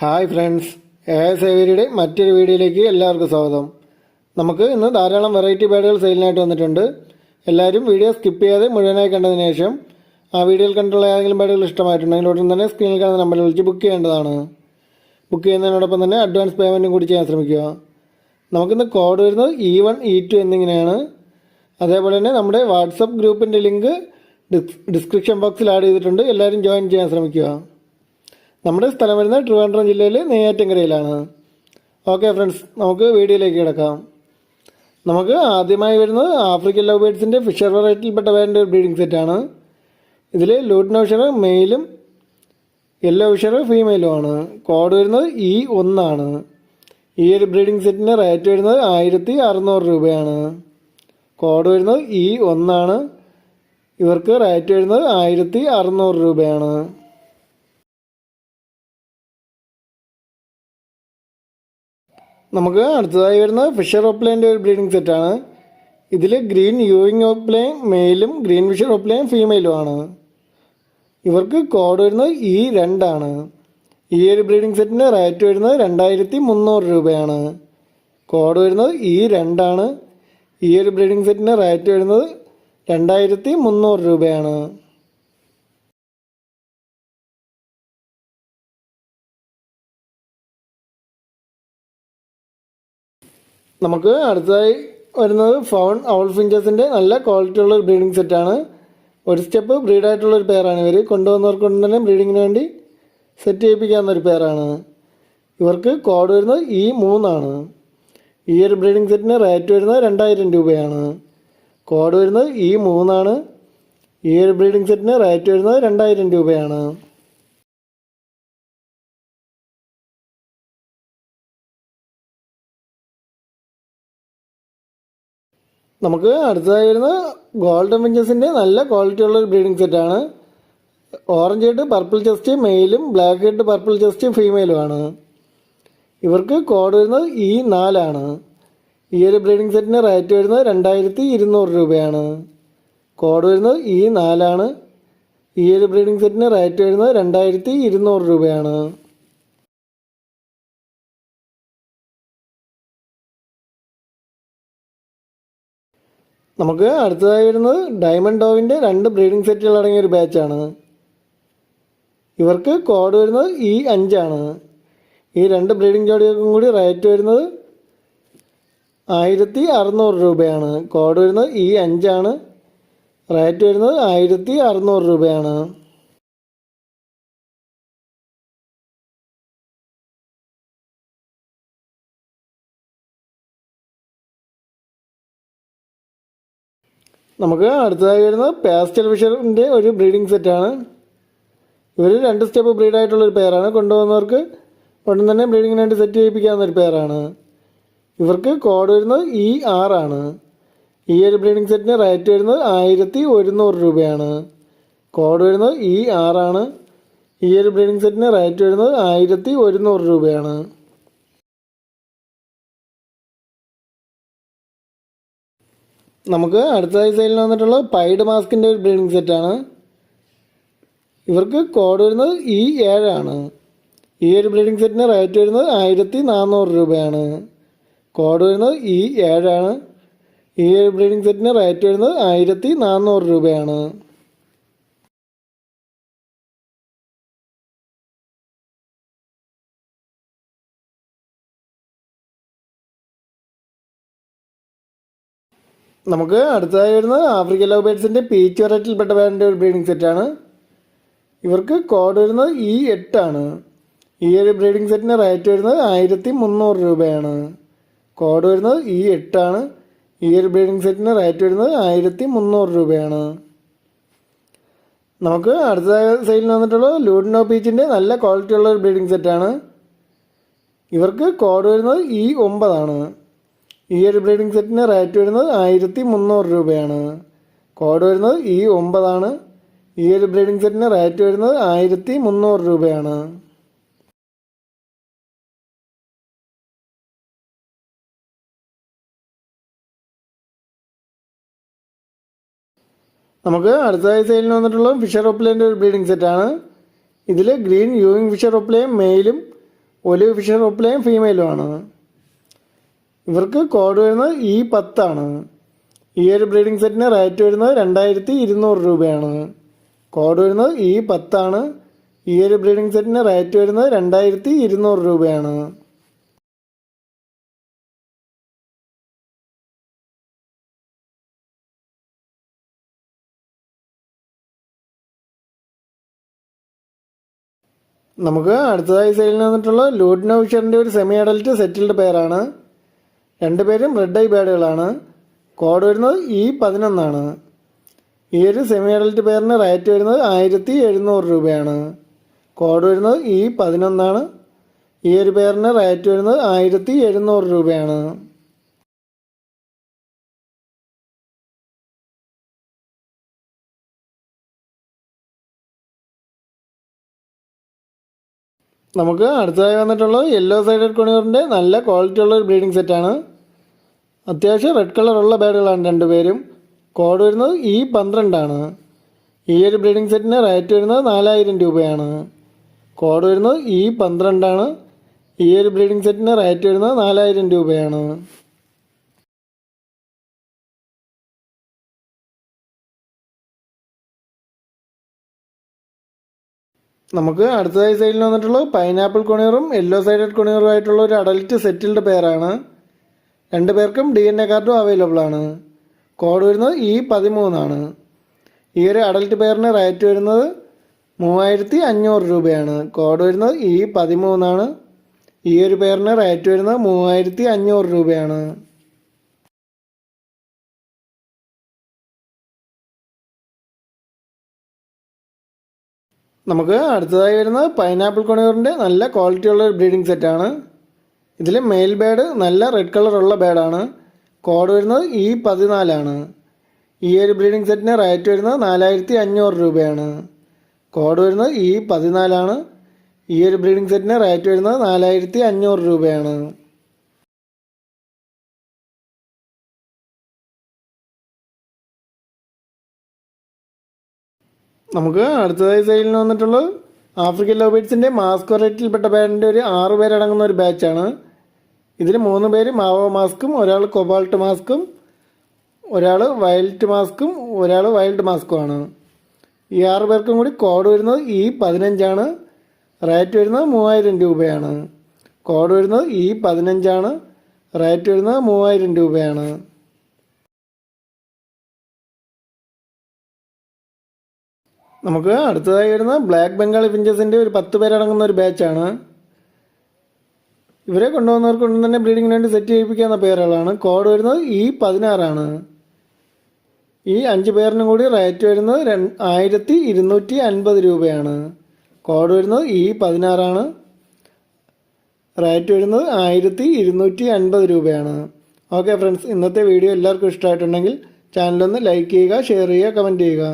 Hi friends A സേവരിയുടെ മറ്റൊരു വീഡിയോയിലേക്ക് എല്ലാവർക്കും സ്വാഗതം. നമുക്ക് ഇന്ന് ധാരാളം വെറൈറ്റി ബേഡുകൾ സെയിലിനായിട്ട് വന്നിട്ടുണ്ട്. എല്ലാവരും വീഡിയോ സ്കിപ്പ് ചെയ്യാതെ മുഴുവനായി കണ്ടതിന് ശേഷം ആ വീഡിയോയിൽ കണ്ടുള്ള ഏതെങ്കിലും ബേഡുകൾ ഇഷ്ടമായിട്ടുണ്ടെങ്കിൽ ഉടൻ തന്നെ സ്ക്രീനിൽ കാണുന്ന നമ്പറിൽ വിളിച്ച് ബുക്ക് ചെയ്യേണ്ടതാണ്. ബുക്ക് ചെയ്യുന്നതിനോടൊപ്പം തന്നെ അഡ്വാൻസ് പേയ്മെന്റും കൂടി ചെയ്യാൻ ശ്രമിക്കുക. നമുക്കിന്ന് കോഡ് വരുന്നത് ഇ വൺ ഇ ടു എന്നിങ്ങനെയാണ്. അതേപോലെ തന്നെ നമ്മുടെ വാട്സപ്പ് ഗ്രൂപ്പിന്റെ ലിങ്ക് ഡിസ്ക്രിപ്ഷൻ ബോക്സിൽ ആഡ് ചെയ്തിട്ടുണ്ട്. എല്ലാവരും ജോയിൻ ചെയ്യാൻ ശ്രമിക്കുക. നമ്മുടെ സ്ഥലം വരുന്നത് ട്രിവാൻഡ്രം ജില്ലയിൽ നെയ്യാറ്റിൻകരയിലാണ്. ഓക്കെ ഫ്രണ്ട്സ് നമുക്ക് വീഡിയോയിലേക്ക് കിടക്കാം. നമുക്ക് ആദ്യമായി വരുന്നത് ആഫ്രിക്കൻ ലവ് ബേഡ്സിന്റെ ഫിഷർ വെറൈറ്റിയിൽപ്പെട്ട വേണ്ട ഒരു ബ്രീഡിംഗ് സെറ്റാണ് ഇതിൽ ലൂട്ടിനോ ഫിഷർ മെയിലും യെല്ലോ ഫിഷർ ഫീമെയിലും ആണ്. കോഡ് വരുന്നത് ഇ ഒന്നാണ്. ഈ ഒരു ബ്രീഡിംഗ് സെറ്റിന്റെ റേറ്റ് വരുന്നത് ആയിരത്തി അറുന്നൂറ് രൂപയാണ്. കോഡ് വരുന്നത് ഇ ഒന്നാണ്. ഇവർക്ക് റേറ്റ് വരുന്നത് ആയിരത്തി അറുന്നൂറ് രൂപയാണ്. നമുക്ക് അടുത്തതായി വരുന്നത് ഫിഷർ ഓപ്ലൈന്റെ ഒരു ബ്രീഡിംഗ് സെറ്റാണ് ഇതിൽ ഗ്രീൻ യൂയിങ് ഓപ്ലൈൻ മെയിലും ഗ്രീൻ ഫിഷർ ഓപ്ലൈൻ ഫീമെയിലും ആണ്. ഇവർക്ക് കോഡ് വരുന്നത് ഈ രണ്ടാണ് ഈ ഒരു ബ്രീഡിംഗ് സെറ്റിന്റെ റേറ്റ് വരുന്നത് രണ്ടായിരത്തി മുന്നൂറ് രൂപയാണ്. കോഡ് വരുന്നത് ഈ രണ്ടാണ് ഈ ഒരു ബ്രീഡിംഗ് സെറ്റിന്റെ റേറ്റ് വരുന്നത് രണ്ടായിരത്തി മുന്നൂറ് രൂപയാണ്. നമുക്ക് അടുത്തതായി വരുന്നത് ഫൗൺ ഔൾ ഫിഞ്ചേഴ്സിന്റെ നല്ല ക്വാളിറ്റി ഉള്ള ഒരു ബ്രീഡിംഗ് സെറ്റാണ് ഒരു സ്റ്റെപ്പ് ബ്രീഡായിട്ടുള്ള ഒരു പെയറാണ് ഇവർ കൊണ്ടുവന്നവർക്ക് കൊണ്ട് തന്നെ ബ്രീഡിങ്ങിന് വേണ്ടി സെറ്റ് ചെയ്യിപ്പിക്കാവുന്ന ഒരു പെയറാണ് ഇവർക്ക് കോഡ് വരുന്നത് ഈ മൂന്നാണ്. ഈ ഒരു ബ്രീഡിംഗ് സെറ്റിന് റേറ്റ് വരുന്നത് രണ്ടായിരം രൂപയാണ്. കോഡ് വരുന്നത് ഈ മൂന്നാണ്. ഈ ഒരു ബ്രീഡിംഗ് സെറ്റിന് റേറ്റ് വരുന്നത് രണ്ടായിരം രൂപയാണ്. നമുക്ക് അടുത്തതായി വരുന്ന ഗോൾഡൻ വിഞ്ചസിന്റെ നല്ല ക്വാളിറ്റി ഉള്ള ഒരു ബ്രീഡിംഗ് സെറ്റാണ് ഓറഞ്ച് ഹെഡ് പർപ്പിൾ ചെസ്റ്റ് മെയിലും ബ്ലാക്ക് ഹെഡ് പർപ്പിൾ ചെസ്റ്റ് ഫീമെയിലുമാണ് ഇവർക്ക് കോഡ് വരുന്നത് ഈ നാലാണ് ഈ ഒരു ബ്രീഡിംഗ് സെറ്റിന് റേറ്റ് വരുന്നത് രണ്ടായിരത്തി ഇരുന്നൂറ് രൂപയാണ്. കോഡ് വരുന്നത് ഈ നാലാണ് ഈ ഒരു ബ്രീഡിംഗ് സെറ്റിന് റേറ്റ് വരുന്നത് രണ്ടായിരത്തി ഇരുന്നൂറ് രൂപയാണ്. നമുക്ക് അടുത്തതായി വരുന്നത് ഡയമണ്ട് ഡോവിന്റെ രണ്ട് ബ്രീഡിംഗ് സെറ്റുകൾ അടങ്ങിയ ഒരു ബാച്ചാണ് ഇവർക്ക് കോഡ് വരുന്നത് ഈ അഞ്ചാണ് ഈ രണ്ട് ബ്രീഡിംഗ് ജോഡികൾക്കും കൂടി റേറ്റ് വരുന്നത് ആയിരത്തി അറുന്നൂറ് രൂപയാണ്. കോഡ് വരുന്നത് ഈ അഞ്ചാണ് റേറ്റ് വരുന്നത് ആയിരത്തി അറുന്നൂറ് രൂപയാണ്. നമുക്ക് അടുത്തതായി വരുന്നത് പാസ്റ്റൽ ഫിഷറിന്റെ ഒരു ബ്രീഡിംഗ് സെറ്റാണ് ഇവർ രണ്ട് സ്റ്റെപ്പ് ബ്രീഡായിട്ടുള്ളൊരു പെയറാണ് കൊണ്ടുവന്നവർക്ക്. ഉടൻ തന്നെ ബ്രീഡിങ്ങിനായിട്ട് സെറ്റ് ചെയ്യിപ്പിക്കാവുന്ന ഒരു പെയറാണ് ഇവർക്ക് കോഡ് വരുന്നത് ഇ ആറാണ് ഈ ഒരു ബ്രീഡിംഗ് സെറ്റിന് റേറ്റ് വരുന്നത് ആയിരത്തി ഒരുന്നൂറ് രൂപയാണ്. കോഡ് വരുന്നത് ഇ ആറാണ് ഈ ഒരു ബ്രീഡിംഗ് സെറ്റിന് റേറ്റ് വരുന്നത് ആയിരത്തി ഒരുന്നൂറ് രൂപയാണ്. നമുക്ക് അടുത്ത സൈസിൽ വന്നിട്ടുള്ള പൈഡ് മാസ്കിന്റെ ഒരു ബ്രീഡിംഗ് സെറ്റാണ് ഇവർക്ക് കോഡ് വരുന്നത് ഇ ഏഴാണ് ഈ ഒരു ബ്രീഡിംഗ് സെറ്റിന് റേറ്റ് വരുന്നത് ആയിരത്തി നാനൂറ് രൂപയാണ്. കോഡ് വരുന്നത് ഇ ഏഴാണ് ഈ ഒരു ബ്രീഡിംഗ് സെറ്റിന് റേറ്റ് വരുന്നത് ആയിരത്തി നാനൂറ് രൂപയാണ്. നമുക്ക് അടുത്തതായി വരുന്നത് ആഫ്രിക്കൻ ലവ് ബേഡ്സിന്റെ പീച്ച് വെറൈറ്റിയിൽപ്പെട്ട വേണ്ട ഒരു ബ്രീഡിംഗ് സെറ്റാണ് ഇവർക്ക് കോഡ് വരുന്നത് ഇ എട്ടാണ്. ഈ ഒരു ബ്രീഡിംഗ് സെറ്റിന് റേറ്റ് വരുന്നത് ആയിരത്തി മുന്നൂറ് രൂപയാണ്. കോഡ് വരുന്നത് ഇ എട്ടാണ്. ഈ ഒരു ബ്രീഡിംഗ് സെറ്റിന് റേറ്റ് വരുന്നത് ആയിരത്തി മുന്നൂറ് രൂപയാണ്. നമുക്ക് അടുത്ത സൈഡിൽ വന്നിട്ടുള്ള ലൂഡിനോ പീച്ചിന്റെ നല്ല ക്വാളിറ്റി ഉള്ള ഒരു ബ്രീഡിംഗ് സെറ്റാണ് ഇവർക്ക് കോഡ് വരുന്നത് ഇ ഒമ്പതാണ്. ഈ ഒരു ബ്രീഡിംഗ് സെറ്റിന് റേറ്റ് വരുന്നത് ആയിരത്തി മുന്നൂറ് രൂപയാണ്. കോഡ് വരുന്നത് ഈ ഒമ്പതാണ്. ഈ ഒരു ബ്രീഡിംഗ് സെറ്റിന് റേറ്റ് വരുന്നത് ആയിരത്തി മുന്നൂറ് രൂപയാണ്. നമുക്ക് അടുത്തതായി സെയിലിന് വന്നിട്ടുള്ള ഫിഷർ ഒപ്ലേന്റെ ഒരു ബ്രീഡിംഗ് സെറ്റാണ്. ഇതിൽ ഗ്രീൻ യൂയിങ് ഫിഷർ ഒപ്ലയും മെയിലും ഒലിവ് ഫിഷർ ഒപ്പിലെയും ഫീമെയിലുമാണ്. ഇവർക്ക് കോഡ് വരുന്നത് ഇ പത്താണ് ഈ ഒരു ബ്രീഡിംഗ് സെറ്റിന് റേറ്റ് വരുന്നത് രണ്ടായിരത്തി ഇരുന്നൂറ് രൂപയാണ്. കോഡ് വരുന്നത് ഇ പത്താണ് ഈ ഒരു ബ്രീഡിംഗ് സെറ്റിന് റേറ്റ് വരുന്നത് രണ്ടായിരത്തി ഇരുന്നൂറ് രൂപയാണ്. നമുക്ക് അടുത്തതായി സെയിലിന് വന്നിട്ടുള്ള ലൂഡ്നോ ഒരു സെമി അഡൽറ്റ് സെറ്റിൽഡ് പെയറാണ് രണ്ടുപേരും റെഡ് ഐ ബേഡുകളാണ് കോഡ് വരുന്നത് ഇ പതിനൊന്നാണ്. ഈ ഒരു സെമി അഡൽറ്റ് പെയറിന് റേറ്റ് വരുന്നത് ആയിരത്തി എഴുന്നൂറ് രൂപയാണ്. കോഡ് വരുന്നത് ഇ പതിനൊന്നാണ്. ഈ ഒരു പെയറിന് റേറ്റ് വരുന്നത് ആയിരത്തി എഴുന്നൂറ് രൂപയാണ്. നമുക്ക് അടുത്തതായി വന്നിട്ടുള്ളത് യെല്ലോ സൈഡഡ് കൊണിയൂറിന്റെ നല്ല ക്വാളിറ്റി ഉള്ള ഒരു ബ്രീഡിംഗ് സെറ്റാണ് അത്യാവശ്യം റെഡ് കളറുള്ള ബേഡുകളാണ് രണ്ടുപേരും. കോഡ് വരുന്നത് ഈ പന്ത്രണ്ടാണ്. ഈ ഒരു ബ്രീഡിംഗ് സെറ്റിന് റേറ്റ് വരുന്നത് നാലായിരം രൂപയാണ്. കോഡ് വരുന്നത് ഈ പന്ത്രണ്ടാണ്. ഈ ഒരു ബ്രീഡിംഗ് സെറ്റിന് റേറ്റ് വരുന്നത് നാലായിരം രൂപയാണ്. നമുക്ക് അടുത്തതായി സൈഡിൽ വന്നിട്ടുള്ളത് പൈനാപ്പിൾ കൊണിയറും യെല്ലോ സൈഡഡ് കൊണിയറും ആയിട്ടുള്ള ഒരു അഡൽറ്റ് സെറ്റിൽഡ് പെയറാണ് രണ്ട് പേർക്കും ഡി എൻ എ കാർഡും അവൈലബിൾ ആണ്. കോഡ് വരുന്നത് ഇ പതിമൂന്നാണ്. ഈ ഒരു അഡൽറ്റ് പെയറിന് റേറ്റ് വരുന്നത് മൂവായിരത്തി അഞ്ഞൂറ് രൂപയാണ്. കോഡ് വരുന്നത് ഇ പതിമൂന്നാണ്. ഈ ഒരു പെയറിന് റേറ്റ് വരുന്നത് മൂവായിരത്തി അഞ്ഞൂറ് രൂപയാണ്. നമുക്ക് അടുത്തതായി വരുന്നത് പൈനാപ്പിൾ കൊണിയൂറിന്റെ നല്ല ക്വാളിറ്റിയുള്ള ഒരു ബ്രീഡിംഗ് സെറ്റാണ് ഇതിൽ മെയിൽ ബേഡ് നല്ല റെഡ് കളറുള്ള ബേഡാണ് കോഡ് വരുന്നത് ഇ പതിനാലാണ് ഈ ഒരു ബ്രീഡിംഗ് സെറ്റിന് റേറ്റ് വരുന്നത് നാലായിരത്തി അഞ്ഞൂറ് രൂപയാണ്. കോഡ് വരുന്നത് ഇ പതിനാലാണ് ഈ ഒരു ബ്രീഡിംഗ് സെറ്റിന് റേറ്റ് വരുന്നത് നാലായിരത്തി അഞ്ഞൂറ് രൂപയാണ്. നമുക്ക് അടുത്തതായി സെയിലിന് വന്നിട്ടുള്ളത് ആഫ്രിക്കൻ ലോബേറ്റ്സിന്റെ മാസ്ക് വെറൈറ്റിയിൽപ്പെട്ട ബാൻഡിന്റെ ഒരു ആറ് പേരടങ്ങുന്ന ഒരു ബാച്ചാണ്. ഇതിൽ മൂന്ന് പേര് മാവോ മാസ്കും ഒരാൾ കൊബാൾട്ട് മാസ്കും ഒരാൾ വൈൽഡ് മാസ്കും ഒരാൾ വൈൽഡ് മാസ്കുമാണ്. ഈ ആറ് പേർക്കും കൂടി കോഡ് വരുന്നത് ഈ പതിനഞ്ചാണ്. റേറ്റ് വരുന്നത് മൂവായിരം രൂപയാണ്. കോഡ് വരുന്നത് ഈ പതിനഞ്ചാണ്. റേറ്റ് വരുന്നത് മൂവായിരം രൂപയാണ്. നമുക്ക് അടുത്തതായി വരുന്ന ബ്ലാക്ക് ബംഗാൾ ഫിഞ്ചസിന്റെ ഒരു പത്ത് പേരടങ്ങുന്ന ഒരു ബാച്ചാണ് ഇവരെ കൊണ്ടുവന്നവർക്ക് കൊണ്ട് തന്നെ ബ്രീഡിങ്ങിന് വേണ്ടി സെറ്റ് ചെയ്യിപ്പിക്കാവുന്ന പേരുകളാണ്. കോഡ് വരുന്നത് ഈ പതിനാറാണ്. ഈ അഞ്ച് പേരിനും കൂടി റേറ്റ് വരുന്നത് രണ്ട് ആയിരത്തി ഇരുന്നൂറ്റി അൻപത് രൂപയാണ്. കോഡ് വരുന്നത് ഈ പതിനാറാണ്. റേറ്റ് വരുന്നത് ആയിരത്തി ഇരുന്നൂറ്റി അൻപത് രൂപയാണ്. ഓക്കെ ഫ്രണ്ട്സ് ഇന്നത്തെ വീഡിയോ എല്ലാവർക്കും ഇഷ്ടമായിട്ടുണ്ടെങ്കിൽ ചാനലൊന്ന് ലൈക്ക് ചെയ്യുക ഷെയർ ചെയ്യുക കമന്റ് ചെയ്യുക.